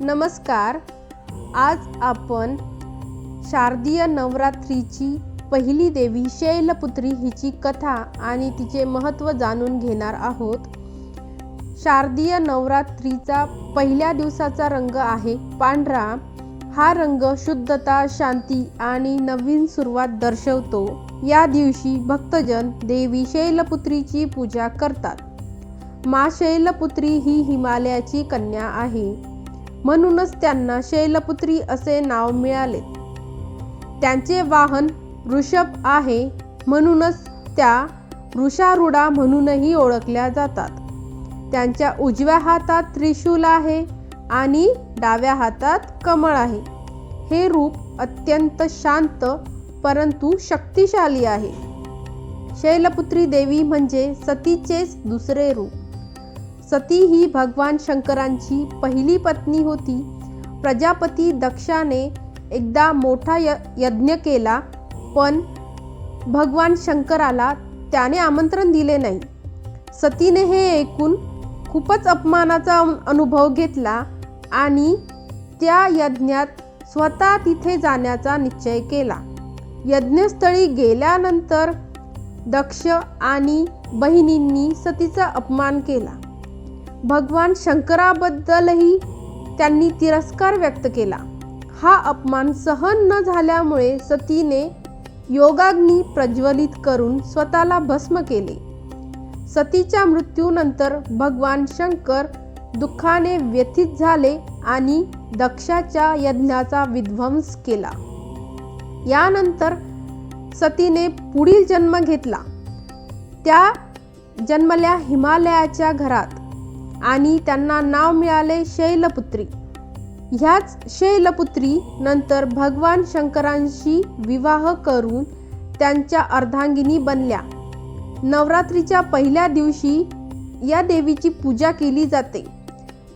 नमस्कार. आज आपण शारदीय नवरात्रीची पहिली देवी शैलपुत्री हिची कथा आणि तिचे महत्त्व जाणून घेणार आहोत. शारदीय नवरात्रीचा पहिल्या दिवसाचा रंग आहे पांढरा. हा रंग शुद्धता शांती आणि नवीन सुरुवात दर्शवतो. या दिवशी भक्तजन देवी शैलपुत्रीची पूजा करतात. मा शैलपुत्री ही हिमालयाची कन्या आहे. म्हणूनच त्यांना शैलपुत्री असे नाव मिळाले. त्यांचे वाहन वृषभ आहे म्हणूनच त्या वृषारूढा म्हणूनही ओळखल्या जातात. त्यांच्या उजव्या हातात त्रिशूल आहे आणि डाव्या हातात कमळ आहे. हे रूप अत्यंत शांत परंतु शक्तिशाली आहे. शैलपुत्री देवी म्हणजे सतीचेच दुसरे रूप. सती ही भगवान शंकरांची पहिली पत्नी होती. प्रजापती दक्षाने एकदा मोठा य यज्ञ केला पण भगवान शंकराला त्याने आमंत्रण दिले नाही. सतीने हे ऐकून खूपच अपमानाचा अनुभव घेतला आणि त्या यज्ञात स्वतः तिथे जाण्याचा निश्चय केला. यज्ञस्थळी गेल्यानंतर दक्ष आणि बहिणींनी सतीचा अपमान केला. भगवान शंकराबद्दलही त्यांनी तिरस्कार व्यक्त केला. हा अपमान सहन न झाल्यामुळे सतीने योगाग्नी प्रज्वलित करून स्वतःला भस्म केले. सतीच्या मृत्यूनंतर भगवान शंकर दुःखाने व्यथित झाले आणि दक्षाच्या यज्ञाचा विध्वंस केला. यानंतर सतीने पुढील जन्म घेतला. त्या जन्मल्या हिमालयाच्या घरात. आणि त्यांना नाव मिळाले शैलपुत्री. ह्याच शैलपुत्री नंतर भगवान शंकरांशी विवाह करून त्यांच्या अर्धांगिनी बनल्या. नवरात्रीच्या पहिल्या दिवशी या देवीची पूजा केली जाते.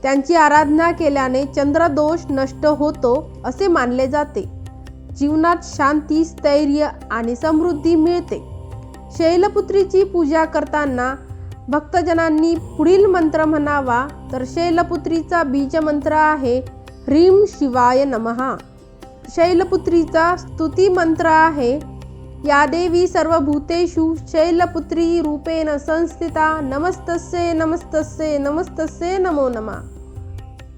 त्यांची आराधना केल्याने चंद्रदोष नष्ट होतो असे मानले जाते. जीवनात शांती स्थैर्य आणि समृद्धी मिळते. शैलपुत्रीची पूजा करताना भक्तजनांनी पुढील मंत्र म्हणावा तर शैलपुत्रीचा बीज मंत्र आहे ह्रीम शिवाय नमहा. शैलपुत्रीचा स्तुती मंत्र आहे या देवी सर्वभूतेषु शैलपुत्री रूपेण संस्थिता नमस्तस्ये नमस्तस्ये नमस्तस्ये नमो नमा.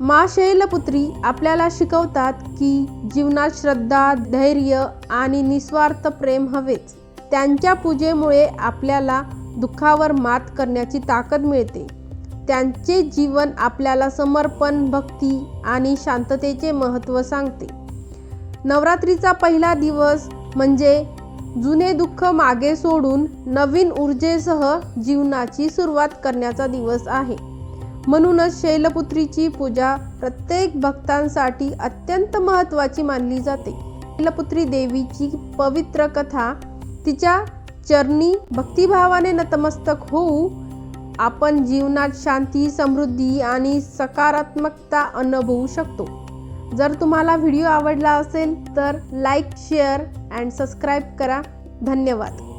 मा शैलपुत्री आपल्याला शिकवतात की जीवनात श्रद्धा धैर्य आणि निस्वार्थ प्रेम हवेच त्यांच्या पूजेमुळे आपल्याला दुःखावर मात करण्याची ताकद मिळते. त्यांचे जीवन आपल्याला समर्पण भक्ती आणि शांततेचे महत्त्व सांगते. नवरात्रीचा पहिला दिवस म्हणजे जुने दुःख मागे सोडून नवीन ऊर्जेसह जीवनाची सुरुवात करण्याचा दिवस आहे. म्हणूनच शैलपुत्रीची पूजा प्रत्येक भक्तांसाठी अत्यंत महत्त्वाची मानली जाते. शैलपुत्री देवीची पवित्र कथा तिच्या चरणी भक्तिभावाने नतमस्तक होऊ आपण जीवनात शांती समृद्धी आणि सकारात्मकता अनुभवू शकतो. जर तुम्हाला व्हिडिओ आवडला असेल तर लाईक शेअर अँड सबस्क्राईब करा. धन्यवाद.